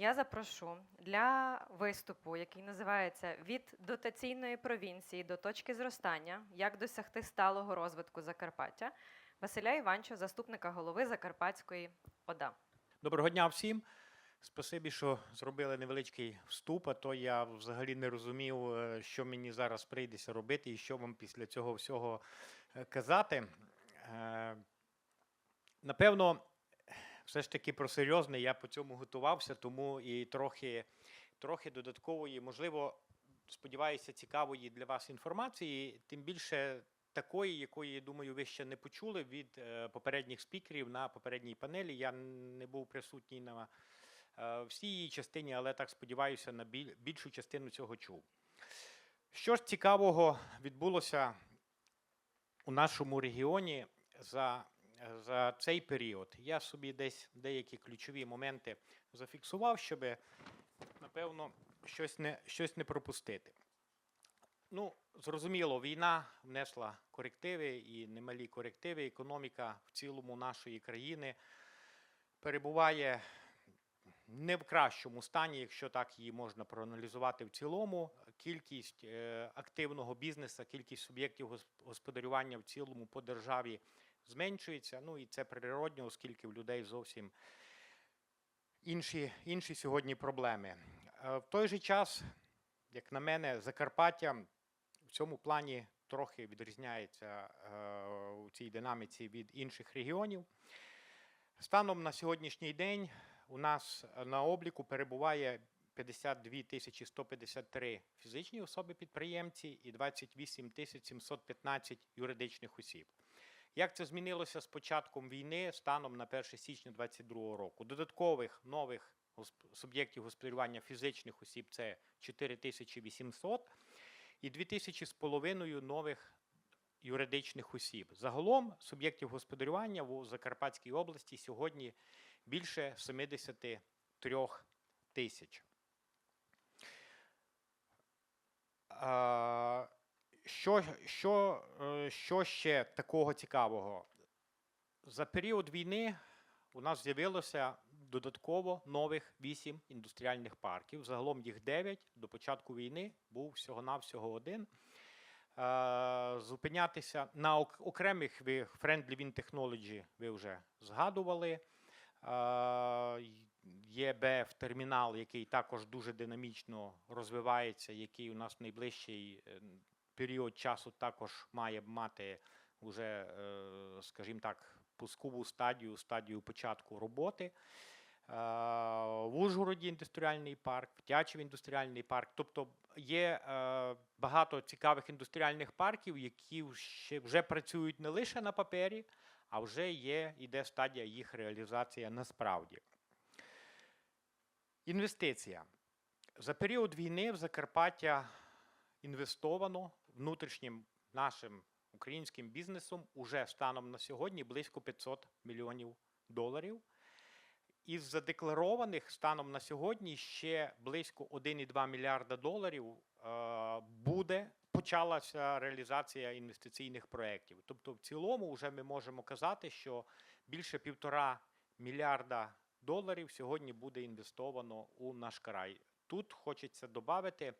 Я запрошу для виступу, який називається Від дотаційної провінції до точки зростання. Як досягти сталого розвитку Закарпаття Василя Іванчо, заступника голови Закарпатської ОДА. Доброго дня всім. Спасибі, що зробили невеличкий вступ, а то я взагалі не розумів, е, що мені зараз прийдеться робити і що вам після цього всього е, казати. Е, Напевно, все ж таки про серйозне я по цьому готувався, тому і трохи, трохи додаткової, можливо, сподіваюся, цікавої для вас інформації, тим більше такої, якої, я думаю, ви ще не почули від е, попередніх спікерів на попередній панелі. Я не був присутній на е, всій її частині, але так сподіваюся, на більшу частину цього чув. Що ж цікавого відбулося у нашому регіоні за, за цей період? Я собі десь деякі ключові моменти зафіксував, щоб, напевно, щось не, щось не пропустити. Ну, зрозуміло, війна внесла корективи і немалі корективи. Економіка в цілому нашої країни перебуває не в кращому стані, якщо так її можна проаналізувати в цілому. Кількість е, активного бізнесу, кількість суб'єктів господарювання в цілому по державі зменшується. Ну і це природньо, оскільки в людей зовсім інші, інші сьогодні проблеми. Е, В той же час, як на мене, Закарпаття в цьому плані трохи відрізняється е, у цій динаміці від інших регіонів. Станом на сьогоднішній день у нас на обліку перебуває 52 тисячі 153 фізичні особи-підприємці і 28 тисяч 715 юридичних осіб. Як це змінилося з початком війни станом на 1 січня 2022 року? Додаткових нових суб'єктів господарювання фізичних осіб це 4800 і 2000 з половиною нових юридичних осіб. Загалом суб'єктів господарювання у Закарпатській області сьогодні більше 73 тисяч. Що, що, е, що ще такого цікавого? За період війни у нас з'явилося додатково нових 8 індустріальних парків. Загалом їх 9. До початку війни був всього-навсього один. Е, Зупинятися на окремих ви Friendly Wind Technology ви вже згадували. Е, Є БФ термінал, який також дуже динамічно розвивається, який у нас найближчий період часу також має мати вже, е, скажімо так, пускову стадію, стадію початку роботи. Е, В Ужгороді індустріальний парк, в Тячеві індустріальний парк. Тобто є е, багато цікавих індустріальних парків, які вже працюють не лише на папері, а вже є, іде стадія їх реалізація насправді. Інвестиція. За період війни в Закарпаття інвестовано внутрішнім нашим українським бізнесом уже станом на сьогодні близько 500 мільйонів доларів. Із задекларованих станом на сьогодні ще близько 1,2 мільярда доларів е, буде почалася реалізація інвестиційних проєктів. Тобто, в цілому, вже ми можемо казати, що більше півтора мільярда доларів сьогодні буде інвестовано у наш край. Тут хочеться додати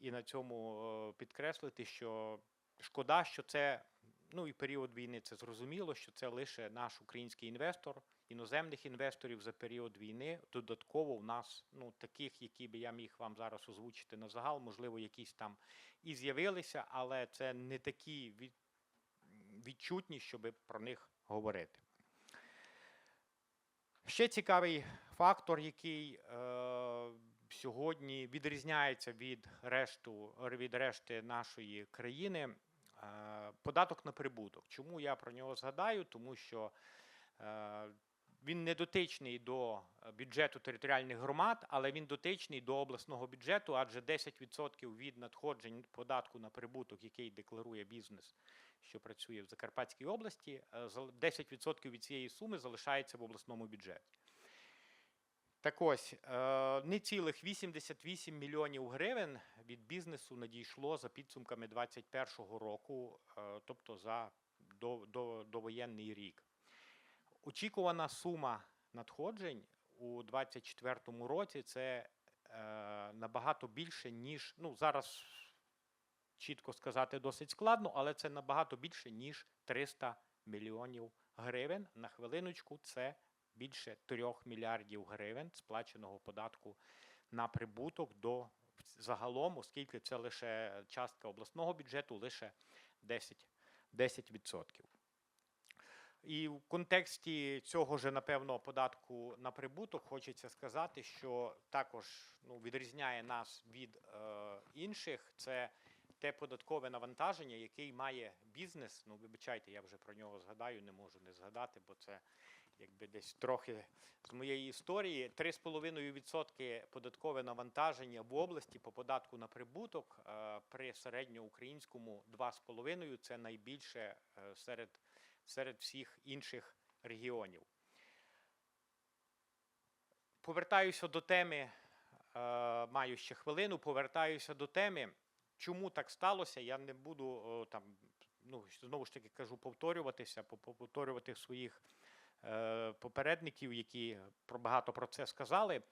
і на цьому е, підкреслити, що шкода, що це ну і період війни це зрозуміло, що це лише наш український інвестор, іноземних інвесторів за період війни. Додатково в нас ну таких, які би я міг вам зараз озвучити на загал, можливо, якісь там і з'явилися, але це не такі від, відчутні, щоб про них говорити. Ще цікавий фактор, який е, сьогодні відрізняється від, решту, від решти нашої країни, е, податок на прибуток. Чому я про нього згадаю? Тому що е, він не дотичний до бюджету територіальних громад, але він дотичний до обласного бюджету, адже 10% від надходжень податку на прибуток, який декларує бізнес, що працює в Закарпатській області, е, зал- 10% від цієї суми залишається в обласному бюджеті. Так ось, е, не цілих 88 мільйонів гривень від бізнесу надійшло за підсумками 2021 року, е, тобто за до, до, довоєнний рік. Очікувана сума надходжень у 2024 році це е, набагато більше, ніж ну зараз чітко сказати досить складно, але це набагато більше, ніж 300 мільйонів гривень. На хвилиночку це більше 3 мільярдів гривень сплаченого податку на прибуток до загалом, оскільки це лише частка обласного бюджету, лише 10, 10%. І в контексті цього ж, напевно, податку на прибуток хочеться сказати, що також ну, відрізняє нас від е, інших. Це те податкове навантаження, який має бізнес. Ну, вибачайте, я вже про нього згадаю, не можу не згадати, бо це якби десь трохи з моєї історії. 3,5% податкове навантаження в області по податку на прибуток е, при середньоукраїнському 2,5% це найбільше е, серед, серед всіх інших регіонів. Повертаюся до теми, е, маю ще хвилину, повертаюся до теми. Чому так сталося? Я не буду там, ну, знову ж таки кажу, повторюватися, по- по- повторювати своїх попередників, які про багато про це сказали.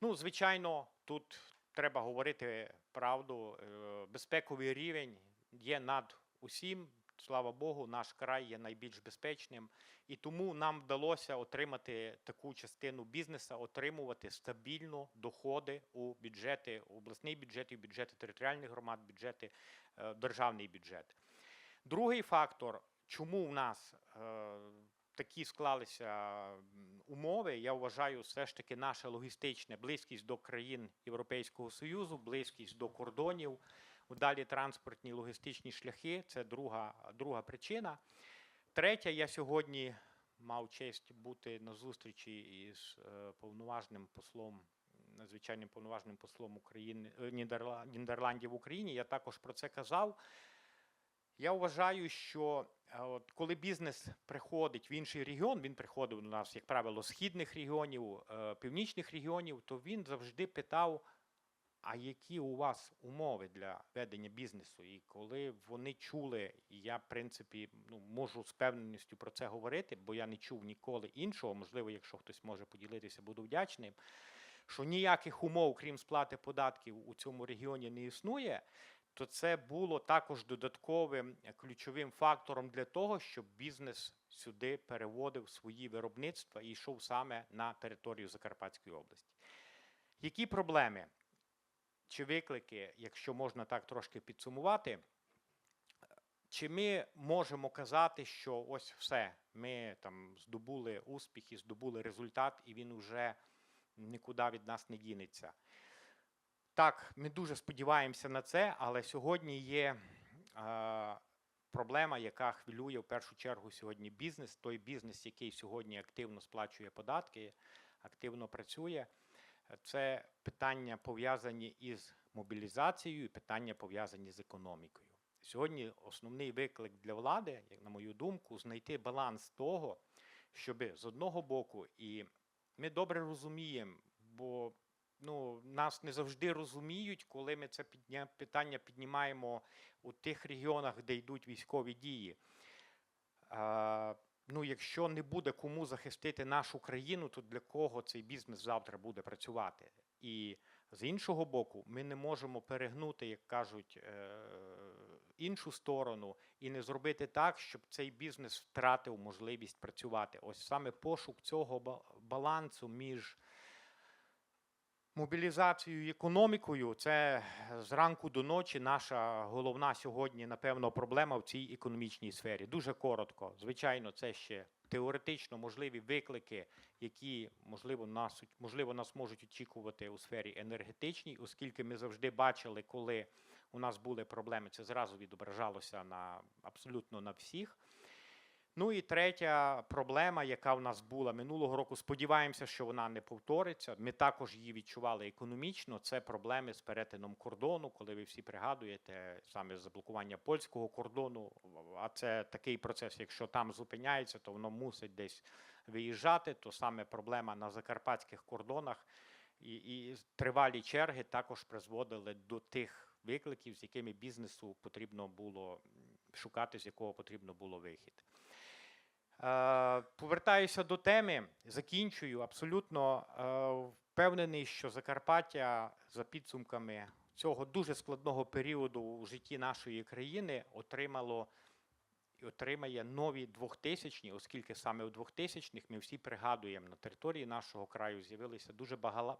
Ну, звичайно, тут треба говорити правду. Е, безпековий рівень є над усім. Слава Богу, наш край є найбільш безпечним, і тому нам вдалося отримати таку частину бізнесу, отримувати стабільно доходи у бюджети, обласний бюджет, і бюджети територіальних громад, бюджети, е, державний бюджет. Другий фактор, чому в нас е, такі склалися умови, я вважаю, все ж таки наша логістична близькість до країн Європейського Союзу, близькість до кордонів, далі транспортні логістичні шляхи це друга, друга причина. Третя, я сьогодні мав честь бути на зустрічі із е, повноважним послом, надзвичайним повноважним послом України е, Нідерландів в Україні. Я також про це казав. Я вважаю, що е, от, коли бізнес приходить в інший регіон, він приходив до нас, як правило, східних регіонів, е, північних регіонів, то він завжди питав, а які у вас умови для ведення бізнесу? І коли вони чули, і я, в принципі, ну, можу з певністю про це говорити, бо я не чув ніколи іншого, можливо, якщо хтось може поділитися, буду вдячним, що ніяких умов, крім сплати податків, у цьому регіоні не існує, то це було також додатковим ключовим фактором для того, щоб бізнес сюди переводив свої виробництва і йшов саме на територію Закарпатської області. Які проблеми чи виклики, якщо можна так трошки підсумувати, чи ми можемо казати, що ось все, ми там здобули успіх і здобули результат, і він уже нікуди від нас не дінеться? Так, ми дуже сподіваємося на це, але сьогодні є е, проблема, яка хвилює в першу чергу сьогодні бізнес, той бізнес, який сьогодні активно сплачує податки, активно працює. Це питання пов'язані із мобілізацією, і питання пов'язані з економікою. Сьогодні основний виклик для влади, як на мою думку, знайти баланс того, щоб з одного боку, і ми добре розуміємо, бо ну, нас не завжди розуміють, коли ми це питання піднімаємо у тих регіонах, де йдуть військові дії. Ну, якщо не буде кому захистити нашу країну, то для кого цей бізнес завтра буде працювати? І з іншого боку, ми не можемо перегнути, як кажуть, е, іншу сторону і не зробити так, щоб цей бізнес втратив можливість працювати. Ось саме пошук цього балансу між мобілізацією економікою це зранку до ночі наша головна сьогодні, напевно, проблема в цій економічній сфері. Дуже коротко. Звичайно, це ще теоретично можливі виклики, які можливо нас можливо нас можуть очікувати у сфері енергетичній, оскільки ми завжди бачили, коли у нас були проблеми, це зразу відображалося на абсолютно на всіх. Ну і третя проблема, яка в нас була минулого року, сподіваємося, що вона не повториться. Ми також її відчували економічно. Це проблеми з перетином кордону, коли ви всі пригадуєте саме заблокування польського кордону. А це такий процес, якщо там зупиняється, то воно мусить десь виїжджати. То саме проблема на закарпатських кордонах і, і тривалі черги також призводили до тих викликів, з якими бізнесу потрібно було шукати, з якого потрібно було вихід. Е, Повертаюся до теми, закінчую. Абсолютно е, впевнений, що Закарпаття за підсумками цього дуже складного періоду у житті нашої країни отримало отримає нові 2000-ні, оскільки саме у 2000-х ми всі пригадуємо, на території нашого краю з'явилися дуже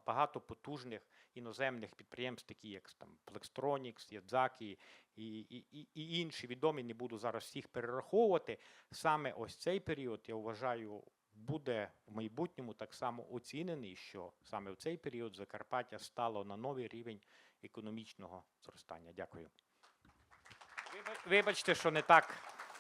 багато потужних іноземних підприємств, такі як там Plextronics, Ядзакі і, і, і, інші відомі, не буду зараз всіх перераховувати. Саме ось цей період, я вважаю, буде в майбутньому так само оцінений, що саме в цей період Закарпаття стало на новий рівень економічного зростання. Дякую. Виба- Вибачте, що не так